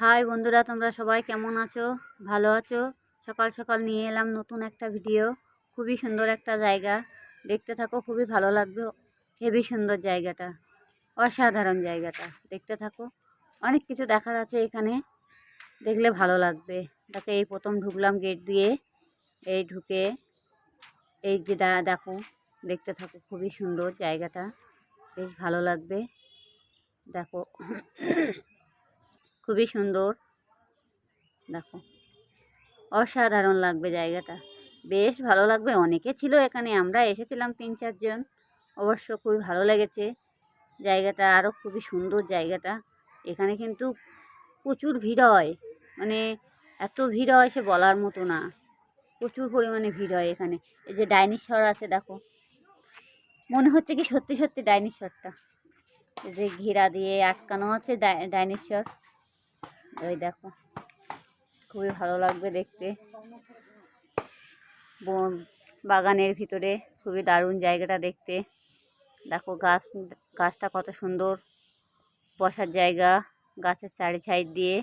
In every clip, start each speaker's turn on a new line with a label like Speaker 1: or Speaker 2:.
Speaker 1: High বন্ধুরা, তোমরা সবাই কেমন আছো? ভালো আছো? সকাল সকাল নিয়ে এলাম নতুন একটা ভিডিও। খুবই সুন্দর একটা জায়গা। দেখতে থাকো, খুবই ভালো লাগবে। হেবি সুন্দর জায়গাটা। অসাধারণ জায়গাটা। দেখতে থাকো। অনেক কিছু দেখার আছে এখানে। দেখলে ভালো লাগবে। দেখো, এই প্রথম ঢুকলাম গেট দিয়ে। এই ঢুকে, এই যে দেখো, দেখতে থাকো, খুবই সুন্দর জায়গাটা। বেশ ভালো লাগবে। দেখো খুবই সুন্দর। দেখো, অসাধারণ লাগবে জায়গাটা। বেশ ভালো লাগবে, অনেকে ছিল এখানে, আমরা এসেছিলাম তিন চারজন অবশ্য খুবই ভালো লেগেছে জায়গাটা আরও খুবই সুন্দর জায়গাটা। এখানে কিন্তু প্রচুর ভিড় হয় মানে এত ভিড় হয় সে বলার মতো না। প্রচুর পরিমাণে ভিড় হয় এখানে। এই যে ডাইনোসর আছে, দেখো। মনে হচ্ছে কি সত্যি সত্যি ডাইনোসরটা। এই যে ঘেরা দিয়ে আটকানো আছে ডাই- ডাইনোসর। ওই দেখো, খুবই ভালো লাগবে দেখতে। বাগানের ভিতরে খুবই দারুণ জায়গাটা দেখতে। দেখো গাছ, গাছটা কত সুন্দর, বসার জায়গা, গাছের চারি সাইড দিয়ে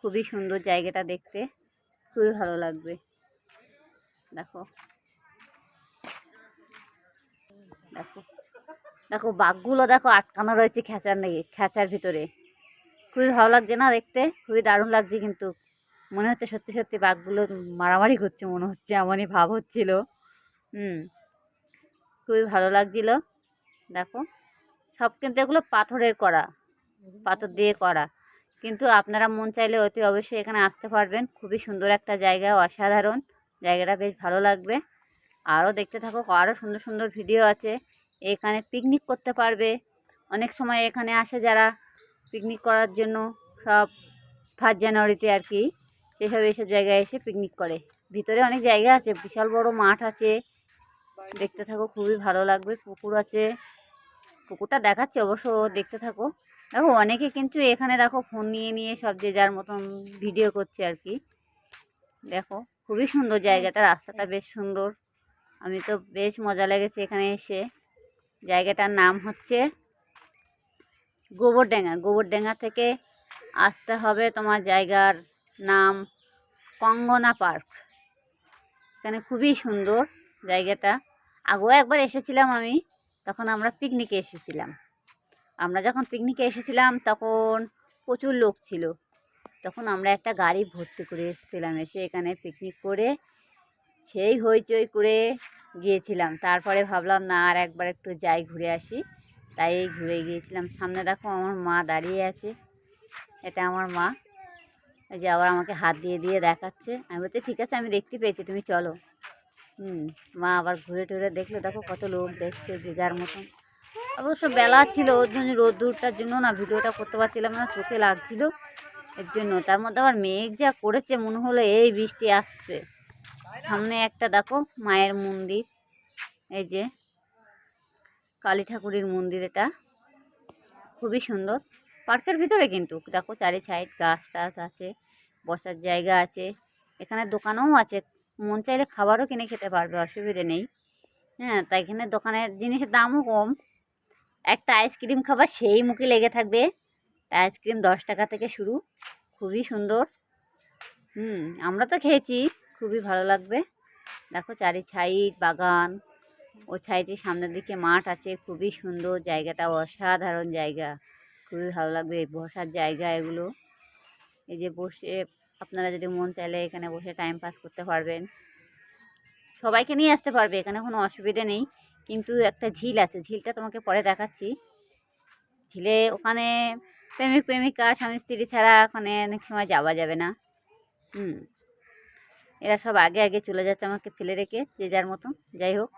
Speaker 1: খুবই সুন্দর জায়গাটা দেখতে, খুবই ভালো লাগবে। দেখো দেখো দেখো বাঘগুলো দেখো আটকানো রয়েছে খেঁচার নেই খেঁচার ভিতরে। খুবই ভালো লাগছে না দেখতে? খুবই দারুণ লাগছে কিন্তু। মনে হচ্ছে সত্যি সত্যি বাঘগুলো মারামারি করছে, মনে হচ্ছে এমনই ভাব হচ্ছিল। হুম। খুবই ভালো লাগছিল। দেখো। সব কিন্তু এগুলো পাথরের করা। পাথর দিয়ে করা। কিন্তু আপনারা মন চাইলে অতি অবশ্যই এখানে আসতে পারবেন। খুবই সুন্দর একটা জায়গা, অসাধারণ। জায়গাটা বেশ ভালো লাগবে। আরও দেখতে থাকো, আরও সুন্দর সুন্দর ভিডিও আছে। এখানে পিকনিক করতে পারবে। অনেক সময় এখানে আসে যারা পিকনিক করার জন্য সব ফার্স্ট জানুয়ারিতে আর কি সেসব এইসব জায়গায় এসে পিকনিক করে। ভিতরে অনেক জায়গা আছে, বিশাল বড় মাঠ আছে। দেখতে থাকো, খুবই ভালো লাগবে, পুকুর আছে। পুকুরটা দেখাচ্ছে অবশ্য, দেখতে থাকো। দেখো, অনেকে কিন্তু এখানে দেখো ফোন নিয়ে নিয়ে সব যে যার মতন ভিডিও করছে আর কি। দেখো, খুবই সুন্দর জায়গাটা, রাস্তাটা বেশ সুন্দর। আমি তো বেশ মজা লেগেছে এখানে এসে। জায়গাটার নাম হচ্ছে গোবরডাঙ্গা গোবরডাঙ্গা থেকে আসতে হবে তোমার জায়গার নাম কঙ্গনা পার্ক। এখানে খুবই সুন্দর জায়গাটা। আগেও একবার এসেছিলাম আমি, তখন আমরা পিকনিকে এসেছিলাম। আমরা যখন পিকনিকে এসেছিলাম, তখন প্রচুর লোক ছিল। তখন আমরা একটা গাড়ি ভর্তি করে এসেছিলাম, এসে এখানে পিকনিক করে সেই হইচই করে গিয়েছিলাম। তারপরে ভাবলাম, না, আর একবার একটু যাই, ঘুরে আসি। তাই ঘুরে গিয়েছিলাম। সামনে দেখো আমার মা দাঁড়িয়ে আছে। এটা আমার মা। যে আবার আমাকে হাত দিয়ে দিয়ে দেখাচ্ছে। আমি বলছি, ঠিক আছে, আমি দেখতে পেয়েছি, তুমি চলো। হুম, মা আবার ঘুরে টুরে দেখল, দেখো কত লোক দেখছে যে যার মতন। অবশ্য বেলা ছিল, ওর জন্য রোদ্দুরটার জন্য না ভিডিওটা করতে পারছিলাম না, চোখে লাগছিল এর জন্য। তার মধ্যে আবার মেঘ যা করেছে, মনে হলো এই বৃষ্টি আসছে। সামনে একটা দেখো মায়ের মন্দির। এই যে কালী ঠাকুরের মন্দির এটা। খুবই সুন্দর। পার্কের ভিতরে কিন্তু, দেখো চারি সাইড গাছ টাছ আছে, বসার জায়গা আছে, এখানে দোকানও আছে। মন চাইলে খাবারও কিনে খেতে পারবে, অসুবিধে নেই। হ্যাঁ তাই এখানে দোকানের জিনিসের দামও কম। একটা আইসক্রিম খাবার সেই মুখে লেগে থাকবে। আইসক্রিম দশ টাকা থেকে শুরু। খুবই সুন্দর। হুম, আমরা তো খেয়েছি। খুবই ভালো লাগবে। দেখো চারি সাইড বাগান। ও সাইডে সামনের দিকে মাঠ আছে, খুবই সুন্দর জায়গাটা, অসাধারণ জায়গা। খুবই ভালো লাগবে বসার জায়গা এগুলো। এই যে বসে, আপনারা যদি মন চাইলে এখানে বসে টাইম পাস করতে পারবেন। সবাইকে নিয়ে আসতে পারবে, এখানে কোনো অসুবিধা নেই। কিন্তু একটা ঝিল আছে, ঝিলটা তোমাকে পরে দেখাচ্ছি। ঝিলে ওখানে প্রেমিক, প্রেমিকা স্বামী, স্ত্রী ছাড়া ওখানে অনেক সময় যাওয়া যাবে না। হুম। এরা সব আগে আগে চলে যাচ্ছে আমাকে ফেলে রেখে, যে যার মতো যাই হোক।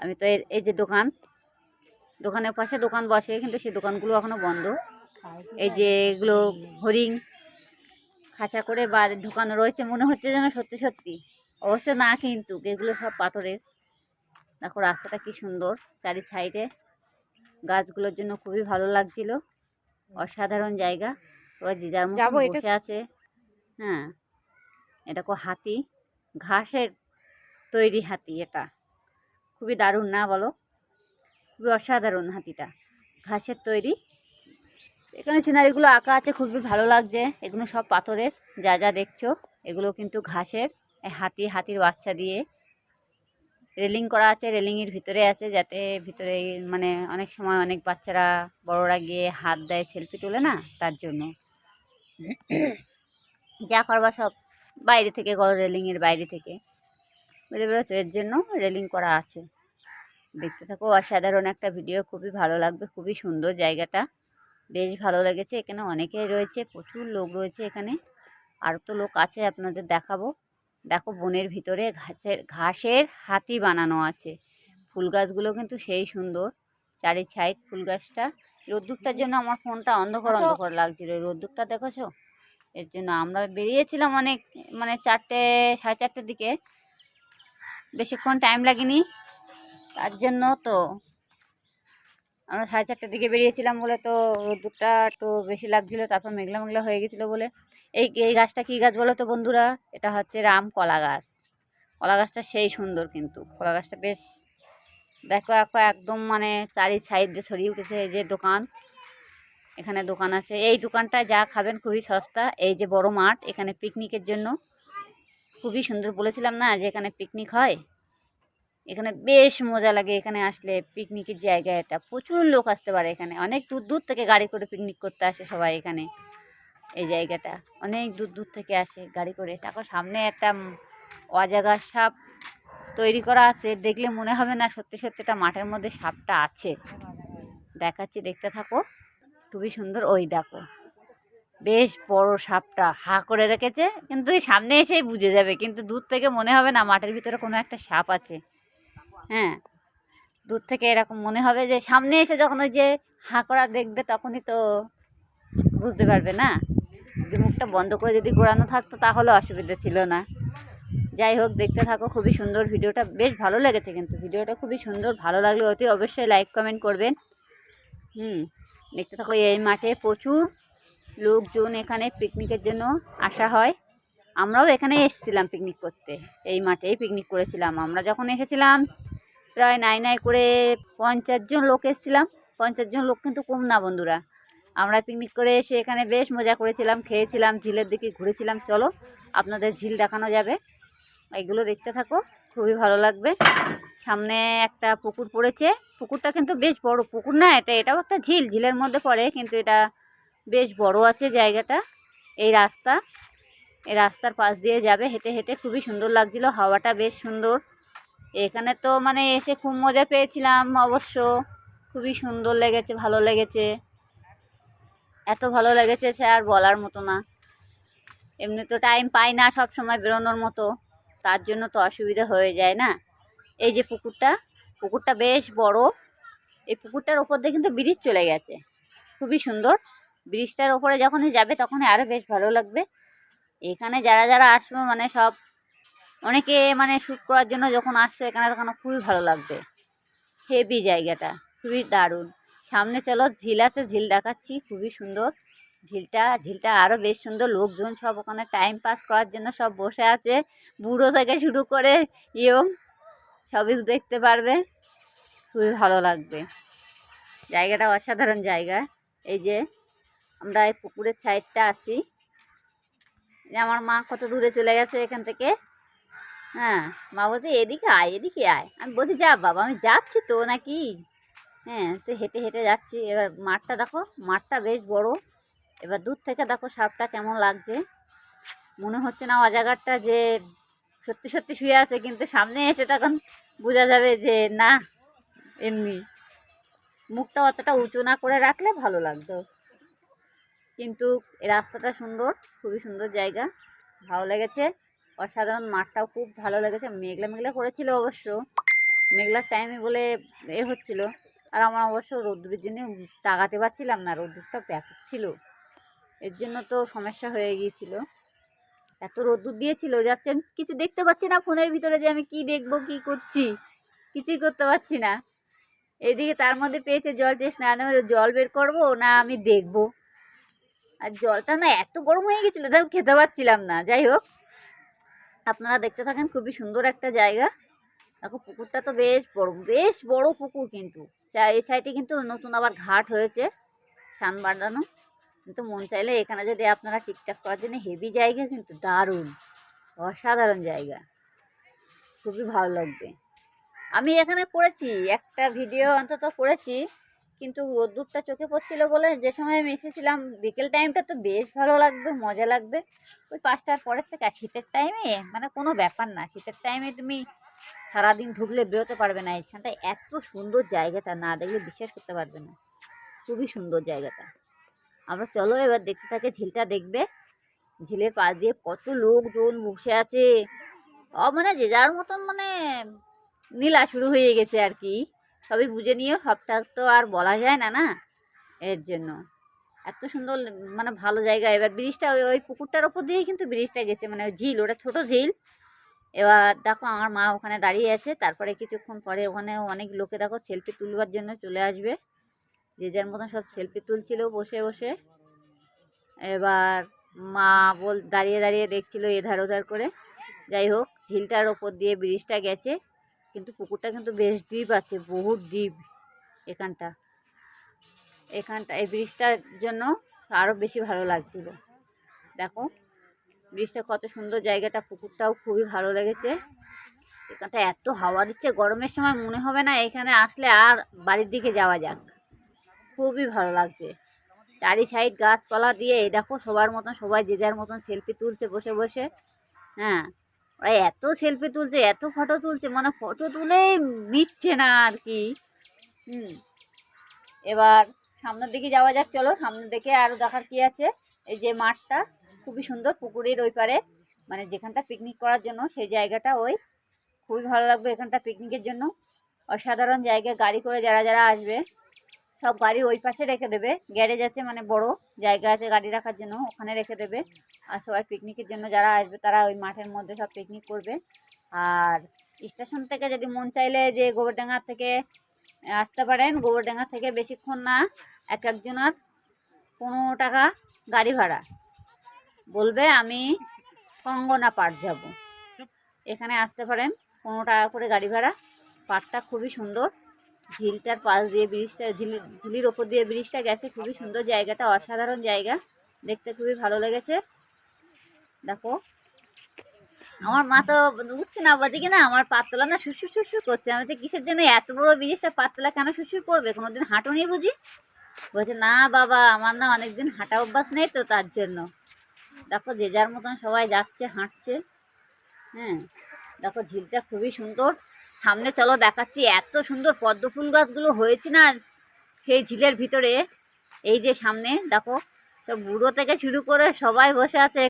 Speaker 1: আমি তো এই যে দোকান দোকানের পাশে দোকান বসে কিন্তু সেই দোকানগুলো এখনও বন্ধ। এই যে এগুলো হরিণ খাঁচা করে বা ঢোকানো রয়েছে মনে হচ্ছে যেন সত্যি সত্যি। অবশ্য না কিন্তু এগুলো সব পাথরের। দেখো রাস্তাটা কি সুন্দর চারি সাইডে গাছগুলোর জন্য খুবই ভালো লাগছিল। অসাধারণ জায়গা। এবার যে যার মতো বসে আছে। হ্যাঁ এটা কো হাতি ঘাসের তৈরি হাতি এটা। খুবই দারুণ, না বলো? খুবই অসাধারণ হাতিটা। ঘাসের তৈরি। এখানে সিনারিগুলো আঁকা আছে, খুবই ভালো লাগছে। এগুলো সব পাথরের, যা যা দেখছ, এগুলো কিন্তু ঘাসের হাতি, হাতির বাচ্চা দিয়ে। রেলিং করা আছে, রেলিংয়ের ভিতরে আছে, যাতে ভিতরে মানে অনেক সময় অনেক বাচ্চারা, বড়রা গিয়ে হাত দেয়, সেলফি তোলে না, তার জন্য। যা করবা সব বাইরে থেকে করো, রেলিংয়ের বাইরে থেকে। বুঝতে পেরেছ এর জন্য রেলিং করা আছে। দেখতে থাকো অসাধারণ একটা ভিডিও খুবই ভালো লাগবে খুবই সুন্দর জায়গাটা। বেশ ভালো লেগেছে এখানে অনেকেই রয়েছে প্রচুর লোক রয়েছে এখানে। আর তো লোক আছে আপনাদের দেখাবো। দেখো বনের ভিতরে ঘাসের ঘাসের হাতি বানানো আছে। ফুল গাছগুলো কিন্তু সেই সুন্দর। চারি সাইড ফুল গাছটা। রোদ্দুরটার জন্য আমার ফোনটা অন্ধকার অন্ধকার লাগছিল। রোদ্দুরটা দেখেছ? এর জন্য আমরা বেরিয়েছিলাম অনেক মানে চারটে সাড়ে চারটের দিকে। বেশিক্ষণ টাইম লাগেনি। তার জন্য তো আমরা সাড়ে চারটের দিকে বেরিয়েছিলাম বলে তো রোদ্দুরটা একটু বেশি লাগছিল, তারপর মেঘলা মেঘলা হয়ে গেছিল বলে। এই এই গাছটা কী গাছ বলো তো বন্ধুরা? এটা হচ্ছে রাম কলা গাছ। কলা গাছটা সেই সুন্দর কিন্তু। কলা গাছটা বেশ দেখো দেখো, একদম মানে চারি সাইড দিয়ে ছড়িয়ে উঠেছে এই যে দোকান। এখানে দোকান আছে। এই দোকানটায় যা খাবেন খুবই সস্তা। এই যে বড় মাঠ, এখানে পিকনিকের জন্য খুবই সুন্দর বলেছিলাম না যে এখানে পিকনিক হয়? এখানে বেশ মজা লাগে এখানে আসলে পিকনিকের জায়গা এটা প্রচুর লোক আসতে পারে এখানে। অনেক দূর দূর থেকে গাড়ি করে পিকনিক করতে আসে সবাই এখানে। এই জায়গাটা। অনেক দূর দূর থেকে আসে গাড়ি করে। তারপর সামনে একটা অজাগা সাপ তৈরি করা আছে। দেখলে মনে হবে না সত্যি সত্যি এটা মাঠের মধ্যে সাপটা আছে। দেখাচ্ছি, দেখতে থাকো। খুবই সুন্দর। ওই দেখো। বেশ বড় সাপটা হা করে রেখেছে। কিন্তু সামনে এসেই বুঝে যাবে, কিন্তু দূর থেকে মনে হবে না মাঠের ভিতরে কোনো একটা সাপ আছে। হ্যাঁ দূর থেকে এরকম মনে হবে যে সামনে এসে যখন ওই যে হাঁ করা দেখবে তখনই তো বুঝতে পারবে না। যদি মুখটা বন্ধ করে যদি ঘোরানো থাকতো তাহলে অসুবিধা ছিল না। যাই হোক, দেখতে থাকো, খুবই সুন্দর ভিডিওটা। বেশ ভালো লেগেছে কিন্তু, ভিডিওটা খুবই সুন্দর, ভালো লাগলে অতি অবশ্যই লাইক, কমেন্ট করবেন। হুম, দেখতে থাকো এই মাঠে প্রচুর লোকজন এখানে পিকনিকের জন্য আসা হয়। আমরাও এখানে এসেছিলাম পিকনিক করতে। এই মাঠেই পিকনিক করেছিলাম। আমরা যখন এসেছিলাম, প্রায় নাই নাই করে পঞ্চাশ জন লোক এসেছিলাম। পঞ্চাশ জন লোক কিন্তু কম না বন্ধুরা। আমরা পিকনিক করে এসে এখানে বেশ মজা করেছিলাম, খেয়েছিলাম, ঝিলের দিকে ঘুরেছিলাম। চলো, আপনাদের ঝিল দেখানো যাবে। এগুলো দেখতে থাকো, খুবই ভালো লাগবে। সামনে একটা পুকুর পড়েছে। পুকুরটা কিন্তু বেশ বড় পুকুর না, এটা, এটাও একটা ঝিল। ঝিলের মধ্যে পড়ে, কিন্তু এটা বেশ বড় আছে জায়গাটা। এই রাস্তা, এই রাস্তার পাশ দিয়ে যাবে হেঁটে হেঁটে। খুবই সুন্দর লাগছিল, হাওয়াটা বেশ সুন্দর। এখানে তো মানে এসে খুব মজা পেয়েছিলাম অবশ্য। খুবই সুন্দর লেগেছে, ভালো লেগেছে। এত ভালো লেগেছে সে আর বলার মতো না। এমনি তো টাইম পাই না সব সময় বেরোনোর মতো। তার জন্য তো অসুবিধা হয়ে যায় না। এই যে পুকুরটা পুকুরটা বেশ বড়। এই পুকুরটার ওপর দিয়ে কিন্তু ব্রিজ চলে গেছে। খুবই সুন্দর। ব্রিজটার ওপরে যখনই যাবে তখনই আরও বেশ ভালো লাগবে। এখানে যারা যারা আসবে মানে সব অনেকে মানে শ্যুট করার জন্য যখন আসছে এখানে তখন খুবই ভালো লাগবে। হেভি জায়গাটা, খুবই দারুণ। সামনে চলো, ঝিল আছে, ঝিল দেখাচ্ছি, খুবই সুন্দর। ঝিলটা ঝিলটা আরও বেশ সুন্দর, লোকজন সব ওখানে টাইম পাস করার জন্য সব বসে আছে। বুড়ো থেকে শুরু করে ইয়ং সবই দেখতে পারবে। খুবই ভালো লাগবে। জায়গাটা অসাধারণ জায়গা। এই যে আমরা এই পুকুরের সাইডটা আসি আমার মা কত দূরে চলে গেছে এখান থেকে। হ্যাঁ মা বলছে, এদিকে আয় এদিকে আয়। আমি বলছি, যা বাবা, আমি যাচ্ছি তো নাকি? হ্যাঁ তো হেঁটে হেঁটে যাচ্ছি। এবার মাঠটা দেখো, মাঠটা বেশ বড়। এবার দূর থেকে দেখো সাপটা কেমন লাগছে। মনে হচ্ছে না অজাগারটা যে সত্যি সত্যি শুয়ে আছে, কিন্তু সামনে এসে তখন বোঝা যাবে যে না, এমনি। মুখটা অতটা উঁচু না করে রাখলে ভালো লাগতো। কিন্তু রাস্তাটা সুন্দর, খুবই সুন্দর জায়গা। ভালো লেগেছে। অসাধারণ মাঠটাও খুব ভালো লেগেছে। মেঘলা মেঘলা করেছিল অবশ্য। মেঘলার টাইমে বলে এ হচ্ছিল। আর আমার অবশ্য রোদ্দুরের জন্য তাকাতে পারছিলাম না। রোদ্দুরটা ব্যাপক ছিল। এর জন্য তো সমস্যা হয়ে গিয়েছিল। এত রোদ্দুর দিয়েছিল যাচ্ছে আমি কিছু দেখতে পাচ্ছি না ফোনের ভিতরে যে আমি কি দেখব, কি করছি? কিছুই করতে পারছি না। এদিকে তার মধ্যে পেয়েছে জল টেস্ট না জল বের করব না আমি দেখব। আর জলটা না এত গরম হয়ে গেছিল তাই খেতে পারছিলাম না, যাই হোক। আপনারা দেখতে থাকেন খুবই সুন্দর একটা জায়গা। দেখো পুকুরটা তো বেশ বড় বেশ বড় পুকুর কিন্তু। এই সাইডে কিন্তু নতুন আবার ঘাট হয়েছে সান বাঁধানো। কিন্তু মন চাইলে এখানে যদি আপনারা ঠিকঠাক করার জন্য হেভি জায়গা কিন্তু দারুণ, অসাধারণ জায়গা। খুবই ভালো লাগবে। আমি এখানে করেছি, একটা ভিডিও অন্তত করেছি। কিন্তু রোদ্দুরটা চোখে পড়ছিল বলে যে সময় আমি এসেছিলাম, বিকেল টাইমটা তো বেশ ভালো লাগবে মজা লাগবে। ওই পাঁচটার পরের থেকে, আর শীতের টাইমে মানে কোনো ব্যাপার না। শীতের টাইমে তুমি সারাদিন ঢুকলে বেরোতে পারবে না এখানটা এত সুন্দর জায়গাটা, না দেখলে বিশ্বাস করতে পারবে না। খুবই সুন্দর জায়গাটা। আমরা চলো এবার দেখতে থাকে, ঝিলটা দেখবে। ঝিলের পাশ দিয়ে কত লোকজন বসে আছে। মানে যে যার মতন মানে নীলা শুরু হয়ে গেছে আর কি। সবই বুঝে নিয়ে সবটা তো আর বলা যায় না না? এর জন্য। এত সুন্দর মানে ভালো জায়গা। এবার ব্রিজটা ওই ওই পুকুরটার ওপর দিয়েই কিন্তু ব্রিজটা গেছে মানে ঝিল, ওটা ছোটো ঝিল। এবার দেখো, আমার মা ওখানে দাঁড়িয়ে আছে। তারপরে কিছুক্ষণ পরে ওখানে অনেক লোকে দেখো সেলফি তুলবার জন্য চলে আসবে। যে যার মতন সব সেলফি তুলছিল বসে বসে। এবার মা বল, দাঁড়িয়ে দাঁড়িয়ে দেখছিল এধার ওধার করে। যাই হোক, ঝিলটার ওপর দিয়ে ব্রিজটা গেছে। কিন্তু পুকুরটা কিন্তু বেশ ডিপ আছে, বহুত ডিপ এখানটা। এখানটা, এই ব্রিজটার জন্য আরও বেশি ভালো লাগছিল। দেখো, ব্রিজটা কত সুন্দর জায়গাটা, পুকুরটাও খুবই ভালো লেগেছে। এখানটা এত হাওয়া দিচ্ছে, গরমের সময় মনে হবে না এখানে আসলে আর বাড়ির দিকে যাওয়া যাক। খুবই ভালো লাগছে। চারি সাইড গাছপালা দিয়ে, এই দেখো সবার মতন, সবাই যে যার মতন সেলফি তুলছে বসে বসে হ্যাঁ। এত সেলফি তুলছে, এত ফটো তুলছে মানে ফটো তুলেই মিটছে না আর কি। হুম। এবার সামনের দিকে যাওয়া যাক, চলো। সামনের দিকে আরও দেখার কি আছে? এই যে মাঠটা, খুবই সুন্দর পুকুরের ওই পারে। মানে যেখানটা পিকনিক করার জন্য, সেই জায়গাটা ওই। খুবই ভালো লাগবে এখানটা পিকনিকের জন্য। অসাধারণ জায়গায় গাড়ি করে যারা যারা আসবে। সব গাড়ি ওই পাশে রেখে দেবে। গ্যারেজ আছে মানে বড় জায়গা আছে গাড়ি রাখার জন্য ওখানে রেখে দেবে। আর সবাই পিকনিকের জন্য যারা আসবে তারা ওই মাঠের মধ্যে সব পিকনিক করবে। আর স্টেশন থেকে যদি মন চাইলে যে গোবরডাঙ্গা থেকে আসতে পারেন গোবরডাঙ্গা থেকে বেশিক্ষণ না এক একজনের পনেরো টাকা গাড়ি ভাড়া। বলবে আমি কঙ্গনা পার্ক যাব এখানে আসতে পারেন পনেরো টাকা করে গাড়ি ভাড়া। পার্কটা খুবই সুন্দর। ঝিলটার পাশ দিয়ে ব্রিজটা, ঝিল, ঝিলির ওপর দিয়ে ব্রিজটা গেছে। খুবই সুন্দর জায়গাটা, অসাধারণ জায়গা। দেখতে খুবই ভালো লেগেছে। দেখো। আমার মা তো উঠছে না ওদিকে না, আমার পাতলা না শুশুর শুশুর করছে। আমি বলছি, কিসের জন্য এত বড় ব্রিজটা পাতলা কেন শুশুর করবে? কোনোদিন হাঁটুনি বুঝি? বলছে, না বাবা, আমার না অনেকদিন হাঁটা অভ্যাস নেই তো তার জন্য। দেখো, যে যার মতন সবাই যাচ্ছে, হাঁটছে। হ্যাঁ। দেখো, ঝিলটা খুবই সুন্দর। সামনে চলো দেখাচ্ছি, এত সুন্দর পদ্ম ফুল গাছগুলো হয়েছে না সেই ঝিলের ভিতরে। এই যে সামনে, দেখো, তো বুড়ো থেকে শুরু করে সবাই বসে আছে।